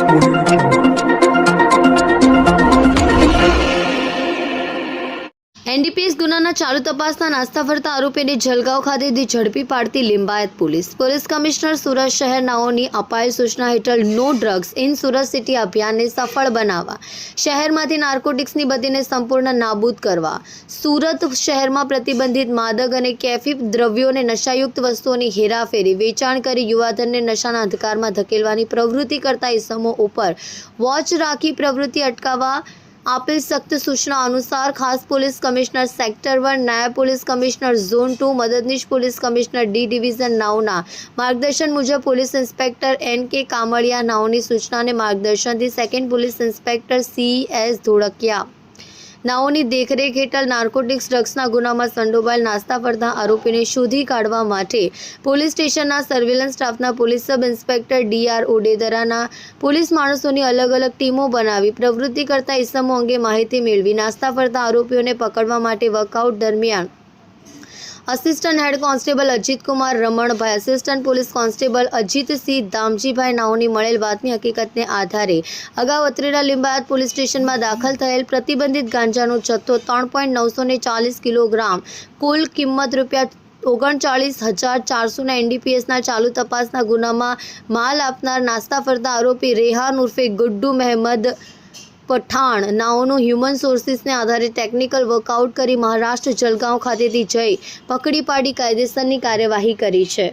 Warrior. NDPS ગુનાના ચાલુ તપાસના નાસ્તા ફરતા આરોપીને જલગાંવ ખાતેથી ઝડપી પાડતી Limbayat police. Police commissioner Surat શહેરનાઓની અપાયેલ સૂચના હેઠળ no drugs in Surat city અભિયાનને સફળ બનાવવા, શહેરમાંથી નાર્કોટિક્સની બદીને સંપૂર્ણ નાબૂદ કરવા, સુરત શહેરમાં પ્રતિબંધિત માદક અને કેફી દ્રવ્યોને નશાયુક્ત વસ્તુઓની હેરાફેરી, વેચાણ કરી યુવાધનને નશાના અંધકારમાં ધકેલવાની પ્રવૃત્તિ કરતા ઇસમો ઉપર વોચ રાખી પ્રવૃત્તિ અટકાવવા આપેલ સખ્ત સૂચના અનુસાર ખાસ પોલીસ કમિશનર સેક્ટર વન, નાયબ પોલીસ કમિશનર ઝોન ટુ, મદદનીશ પોલીસ કમિશનર ડી ડિવિઝન નાઉના માર્ગદર્શન મુજબ police inspector N K Kamaliya નાવની સૂચનાને માર્ગદર્શનથી second police inspector C S Dholakia. નાઓની દેખરેખ હેઠળ નાર્કોટિક્સ ડ્રગ્સના ગુનામાં સંડોવાયેલ નાસ્તા ફરતા આરોપીને શોધી કાઢવા માટે પોલીસ સ્ટેશનના સર્વેલન્સ સ્ટાફના police sub inspector D R ઓડેદરાના police માણસોની અલગ અલગ ટીમો બનાવી પ્રવૃત્તિ કરતા ઇસમો અંગે માહિતી મેળવી નાસ્તા ફરતા આરોપીઓને પકડવા માટે વર્કઆઉટ દરમિયાન assistant head constable Ajitkumar Ramanbhai assistant police constable Ajitsinh Damjibhai નાઓની મળેલ વાતની હકીકતને આધારે અગાઉ અત્રેડા લીંબાયત પોલીસ સ્ટેશનમાં દાખલ થયેલ પ્રતિબંધિત ગાંજાનો જથ્થો ત્રણ ચાલીસ કિલોગ્રામ, કુલ કિંમત રૂપિયા ઓગણચાળીસ હજાર ચારસોના એનડીપીએસના ચાલુ તપાસના ગુનામાં માલ આપનાર નાસ્તા ફરતા આરોપી રેહાન ઉર્ફે ગુડ્ડુ મહેમદ પઠાણ નાઓનું હ્યુમન સોર્સિસને આધારે ટેકનિકલ વર્કઆઉટ કરી મહારાષ્ટ્ર જલગાંવ ખાતેથી જઈ પકડી પાડી કાયદેસરની કાર્યવાહી કરી છે.